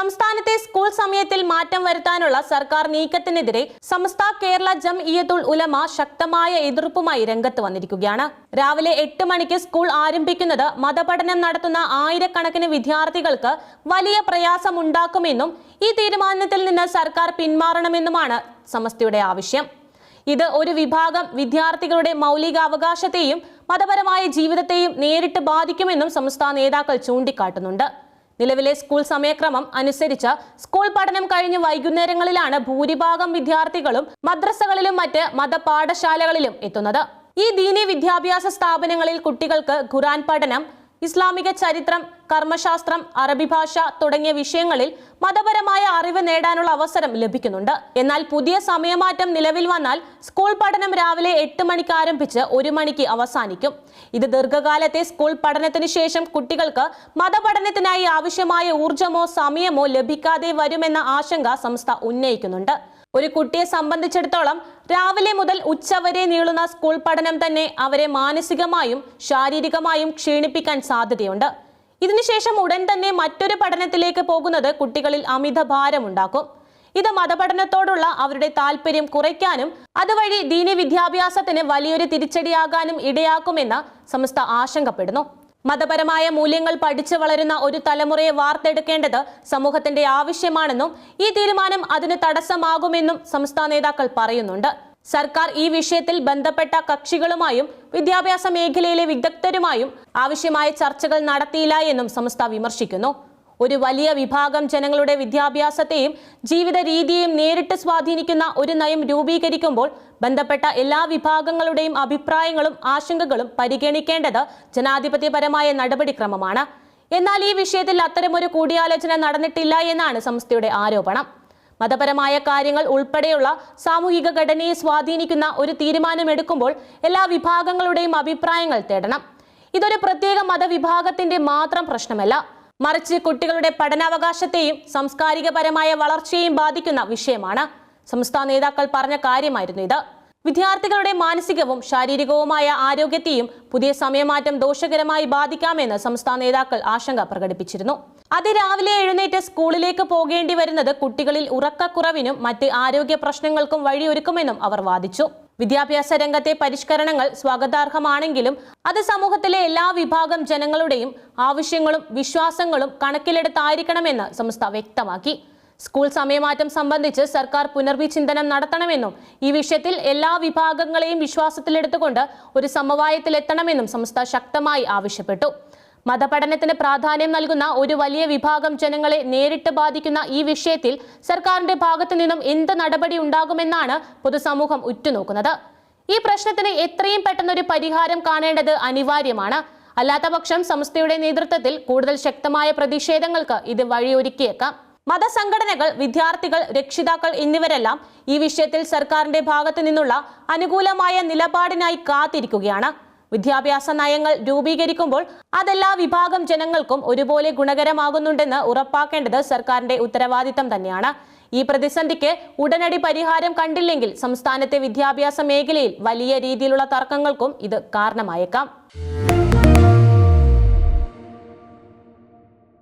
സംസ്ഥാനത്തെ സ്കൂൾ സമയത്തിൽ മാറ്റം വരുത്താനുള്ള സർക്കാർ നീക്കത്തിനെതിരെ സമസ്ത കേരള ജം ഇയത്തുൽ ഉലമ ശക്തമായ എതിർപ്പുമായി രംഗത്ത് വന്നിരിക്കുകയാണ്. രാവിലെ എട്ട് മണിക്ക് സ്കൂൾ ആരംഭിക്കുന്നത് മതപഠനം നടത്തുന്ന ആയിരക്കണക്കിന് വിദ്യാർത്ഥികൾക്ക് വലിയ പ്രയാസമുണ്ടാക്കുമെന്നും ഈ തീരുമാനത്തിൽ നിന്ന് സർക്കാർ പിന്മാറണമെന്നുമാണ് സമസ്തയുടെ ആവശ്യം. ഇത് ഒരു വിഭാഗം വിദ്യാർത്ഥികളുടെ മൗലികാവകാശത്തെയും മതപരമായ ജീവിതത്തെയും നേരിട്ട് ബാധിക്കുമെന്നും സംസ്ഥാന നേതാക്കൾ ചൂണ്ടിക്കാട്ടുന്നുണ്ട്. നിലവിലെ സ്കൂൾ സമയക്രമം അനുസരിച്ച് സ്കൂൾ പഠനം കഴിഞ്ഞ് വൈകുന്നേരങ്ങളിലാണ് ഭൂരിഭാഗം വിദ്യാർത്ഥികളും മദ്രസകളിലും മറ്റ് മതപാഠശാലകളിലും എത്തുന്നത്. ഈ ദീനി വിദ്യാഭ്യാസ സ്ഥാപനങ്ങളിൽ കുട്ടികൾക്ക് ഖുറാൻ പഠനം ഇസ്ലാമിക ചരിത്രം കർമ്മശാസ്ത്രം അറബി ഭാഷ തുടങ്ങിയ വിഷയങ്ങളിൽ മതപരമായ അറിവ് നേടാനുള്ള അവസരം ലഭിക്കുന്നുണ്ട്. എന്നാൽ പുതിയ സമയമാറ്റം നിലവിൽ വന്നാൽ സ്കൂൾ പഠനം രാവിലെ എട്ട് മണിക്ക് ആരംഭിച്ച് ഒരു മണിക്ക് അവസാനിക്കും. ഇത് ദീർഘകാലത്തെ സ്കൂൾ പഠനത്തിന് ശേഷം കുട്ടികൾക്ക് മതപഠനത്തിനായി ആവശ്യമായ ഊർജമോ സമയമോ ലഭിക്കാതെ വരുമെന്ന ആശങ്ക സംസ്ഥ ഉന്നയിക്കുന്നുണ്ട്. ഒരു കുട്ടിയെ സംബന്ധിച്ചിടത്തോളം രാവിലെ മുതൽ ഉച്ചവരെ നീളുന്ന സ്കൂൾ പഠനം തന്നെ അവരെ മാനസികമായും ശാരീരികമായും ക്ഷീണിപ്പിക്കാൻ സാധ്യതയുണ്ട്. ഇതിനുശേഷം ഉടൻ തന്നെ മറ്റൊരു പഠനത്തിലേക്ക് പോകുന്നത് കുട്ടികളിൽ അമിത ഭാരമുണ്ടാക്കും. ഇത് മതപഠനത്തോടുള്ള അവരുടെ താല്പര്യം കുറയ്ക്കാനും അതുവഴി ദീനി വിദ്യാഭ്യാസത്തിന് വലിയൊരു തിരിച്ചടിയാകാനും ഇടയാക്കുമെന്ന് സംസ്ഥ ആശങ്കപ്പെടുന്നു. മതപരമായ മൂല്യങ്ങൾ പഠിച്ചു വളരുന്ന ഒരു തലമുറയെ വാർത്തെടുക്കേണ്ടത് സമൂഹത്തിന്റെ ആവശ്യമാണെന്നും ഈ തീരുമാനം അതിന് തടസ്സമാകുമെന്നും സംസ്ഥാന നേതാക്കൾ പറയുന്നുണ്ട്. സർക്കാർ ഈ വിഷയത്തിൽ ബന്ധപ്പെട്ട കക്ഷികളുമായും വിദ്യാഭ്യാസ മേഖലയിലെ വിദഗ്ധരുമായും ആവശ്യമായ ചർച്ചകൾ നടത്തിയില്ല എന്നും സംസ്ഥ വിമർശിക്കുന്നു. ഒരു വലിയ വിഭാഗം ജനങ്ങളുടെ വിദ്യാഭ്യാസത്തെയും ജീവിത രീതിയെയും നേരിട്ട് സ്വാധീനിക്കുന്ന ഒരു നയം രൂപീകരിക്കുമ്പോൾ ബന്ധപ്പെട്ട എല്ലാ വിഭാഗങ്ങളുടെയും അഭിപ്രായങ്ങളും ആശങ്കകളും പരിഗണിക്കേണ്ടത് ജനാധിപത്യപരമായ നടപടിക്രമമാണ്. എന്നാൽ ഈ വിഷയത്തിൽ അത്തരമൊരു കൂടിയാലോചന നടന്നിട്ടില്ല എന്നാണ് സംസ്ഥയുടെ ആരോപണം. മതപരമായ കാര്യങ്ങൾ ഉൾപ്പെടെയുള്ള സാമൂഹിക ഘടനയെ സ്വാധീനിക്കുന്ന ഒരു തീരുമാനമെടുക്കുമ്പോൾ എല്ലാ വിഭാഗങ്ങളുടെയും അഭിപ്രായങ്ങൾ തേടണം. ഇതൊരു പ്രത്യേക മതവിഭാഗത്തിന്റെ മാത്രം പ്രശ്നമല്ല. മറിച്ച് കുട്ടികളുടെ പഠനാവകാശത്തെയും സാംസ്കാരികപരമായ വളർച്ചയെയും ബാധിക്കുന്ന വിഷയമാണ്. സംസ്ഥാന നേതാക്കൾ പറഞ്ഞ കാര്യമായിരുന്നു ഇത്. വിദ്യാർത്ഥികളുടെ മാനസികവും ശാരീരികവുമായ ആരോഗ്യത്തെയും പുതിയ സമയമാറ്റം ദോഷകരമായി ബാധിക്കാമെന്ന് സംസ്ഥാന നേതാക്കൾ ആശങ്ക പ്രകടിപ്പിച്ചിരുന്നു. അതിരാവിലെ എഴുന്നേറ്റ് സ്കൂളിലേക്ക് പോകേണ്ടി വരുന്നത് കുട്ടികളിൽ ഉറക്കക്കുറവിനും മറ്റ് ആരോഗ്യ പ്രശ്നങ്ങൾക്കും വഴിയൊരുക്കുമെന്നും അവർ വാദിച്ചു. വിദ്യാഭ്യാസ രംഗത്തെ പരിഷ്കരണങ്ങൾ സ്വാഗതാർഹമാണെങ്കിലും അത് സമൂഹത്തിലെ എല്ലാ വിഭാഗം ജനങ്ങളുടെയും ആവശ്യങ്ങളും വിശ്വാസങ്ങളും കണക്കിലെടുത്തായിരിക്കണമെന്ന് സംസ്ഥ വ്യക്തമാക്കി. സ്കൂൾ സമയമാറ്റം സംബന്ധിച്ച് സർക്കാർ പുനർവിചിന്തനം നടത്തണമെന്നും ഈ വിഷയത്തിൽ എല്ലാ വിഭാഗങ്ങളെയും വിശ്വാസത്തിലെടുത്തുകൊണ്ട് ഒരു സമവായത്തിലെത്തണമെന്നും സംസ്ഥ ശക്തമായി ആവശ്യപ്പെട്ടു. മതപഠനത്തിന് പ്രാധാന്യം നൽകുന്ന ഒരു വലിയ വിഭാഗം ജനങ്ങളെ നേരിട്ട് ബാധിക്കുന്ന ഈ വിഷയത്തിൽ സർക്കാരിന്റെ ഭാഗത്തു നിന്നും എന്ത് നടപടി ഉണ്ടാകുമെന്നാണ് പൊതുസമൂഹം ഉറ്റുനോക്കുന്നത്. ഈ പ്രശ്നത്തിന് എത്രയും പെട്ടെന്നൊരു പരിഹാരം കാണേണ്ടത് അനിവാര്യമാണ്. അല്ലാത്തപക്ഷം സംസ്ഥയുടെ നേതൃത്വത്തിൽ കൂടുതൽ ശക്തമായ പ്രതിഷേധങ്ങൾക്ക് ഇത് വഴിയൊരുക്കിയേക്കാം. മതസംഘടനകൾ വിദ്യാർത്ഥികൾ രക്ഷിതാക്കൾ എന്നിവരെല്ലാം ഈ വിഷയത്തിൽ സർക്കാരിന്റെ ഭാഗത്തു നിന്നുള്ള അനുകൂലമായ നിലപാടിനായി കാത്തിരിക്കുകയാണ്. വിദ്യാഭ്യാസ നയങ്ങൾ രൂപീകരിക്കുമ്പോൾ അതെല്ലാ വിഭാഗം ജനങ്ങൾക്കും ഒരുപോലെ ഗുണകരമാകുന്നുണ്ടെന്ന് ഉറപ്പാക്കേണ്ടത് സർക്കാരിന്റെ ഉത്തരവാദിത്തം തന്നെയാണ്. ഈ പ്രതിസന്ധിക്ക് ഉടനടി പരിഹാരം കണ്ടില്ലെങ്കിൽ സംസ്ഥാനത്തെ വിദ്യാഭ്യാസ മേഖലയിൽ വലിയ രീതിയിലുള്ള തർക്കങ്ങൾക്കും ഇത് കാരണമായേക്കാം.